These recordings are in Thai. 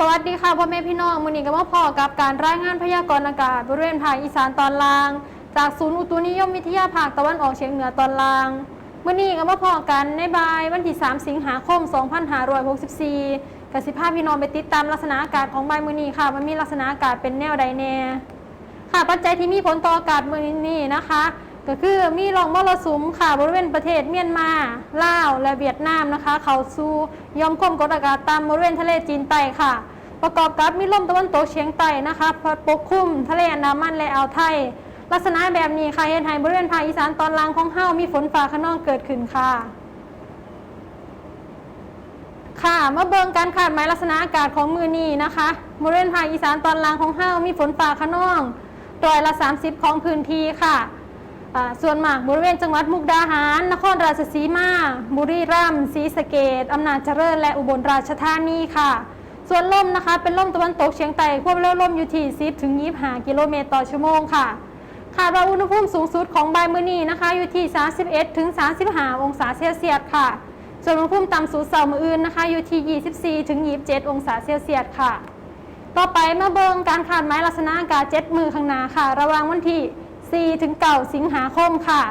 สวัสดีค่ะพ่อแม่พี่น้องมือนี้ก็มาพอกับการรายงานพยากรณ์อากาศบริเวณภาคอีสานตอนล่าง จากศูนย์อุตุนิยมวิทยาภาคตะวันออกเฉียงเหนือตอนล่างมือนี้ก็มาพอกันในบ่ายวันที่ 3 สิงหาคม 2564กับสิภาพพี่น้องไปติดตามลักษณะอากาศของใบายมือนี้ค่ะมันมีลักษณะอากาศเป็นแนวใดแน่ค่ะปัจจัยที่มีผลต่ออากาศมือนี้นะคะ ก็คือมีร่องมรสุมค่ะบริเวณประเทศเมียนมาลาวและเวียดนามนะคะ เขาสู่ยอมความกดอากาศต่ำบริเวณทะเลจีนใต้ค่ะ ประกอบกับมีลมตะวันตกเฉียงใต้นะคะพัดปกคลุมทะเลอันดามันและอ่าวไทย ลักษณะแบบนี้ค่ะเห็นให้บริเวณภาคอีสานตอนล่างของเฮามีฝนฟ้าขนองเกิดขึ้นค่ะ ค่ะมาเบิงการคาดหมายลักษณะอากาศของมือนี้นะคะบริเวณภาคอีสานตอนล่างของเฮามีฝนฟ้าขนองร้อยละ 30 ของพื้นที่ค่ะ ส่วนมากบริเวณจังหวัดมุกดาหาร นครราชสีมา บุรีรัมย์ศรีสะเกดอำนาจเจริญ และอุบลราชธานีค่ะ ส่วนลมนะคะ เป็นลมตะวันตกเฉียงใต้ควบเร็วลมอยู่ที่10ถึง25กิโลเมตรต่อชั่วโมงค่ะคาดว่าอุณหภูมิสูงสุดของบ่ายมื้อนี้นะคะ อยู่ที่ 31ถึง35 องศาเซลเซียสค่ะ ส่วนอุณหภูมิต่ำสุดเสาร์มื้ออื่นนะคะ อยู่ที่ 24ถึง27 องศาเซลเซียสค่ะ ต่อไปมาเบิงการคาดหมายลักษณะอากาศ7มือข้างหน้าค่ะ ระหว่างวันที่ 4ถึง9สิงหาคมค่ะ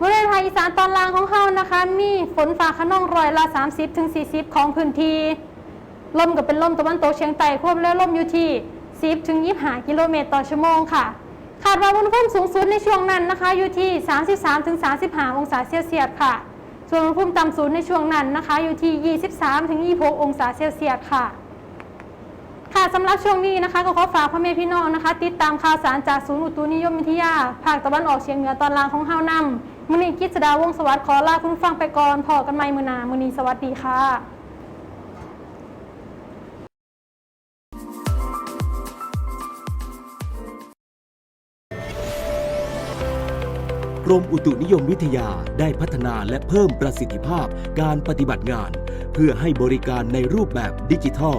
บริเวณภาคอีสานตอนล่างของเฮานะคะ มีฝนฟ้าขนองร้อยละ 30ถึง40 ของพื้นที่ลมก็เป็นลมตะวันตกเฉียงใต้ควบเร็วลมอยู่ที่ 10ถึง25 กิโลเมตรต่อชั่วโมงค่ะคาดว่าอุณหภูมิสูงสุดในช่วงนั้นนะคะ อยู่ที่ 33ถึง35 องศาเซลเซียสค่ะ ส่วนอุณหภูมิต่ำสุดในช่วงนั้นนะคะ อยู่ที่ 23ถึง26 องศาเซลเซียสค่ะ ค่ะสำหรับช่วงนี้นะคะ ก็ขอฝากพ่อแม่พี่น้องนะคะ ติดตามข่าวสารจากศูนย์อุตุนิยมวิทยา ภาคตะวันออกเฉียงเหนือตอนล่างของเฮานำมือนีกิจดาวงสวัสดิ์ขอลาคุณผู้ฟังไปก่อนพอกันใหม่มือหนามือนีสวัสดีค่ะกรมอุตุนิยมวิทยาได้พัฒนาและเพิ่มประสิทธิภาพการปฏิบัติงาน เพื่อให้บริการในรูปแบบดิจิทัล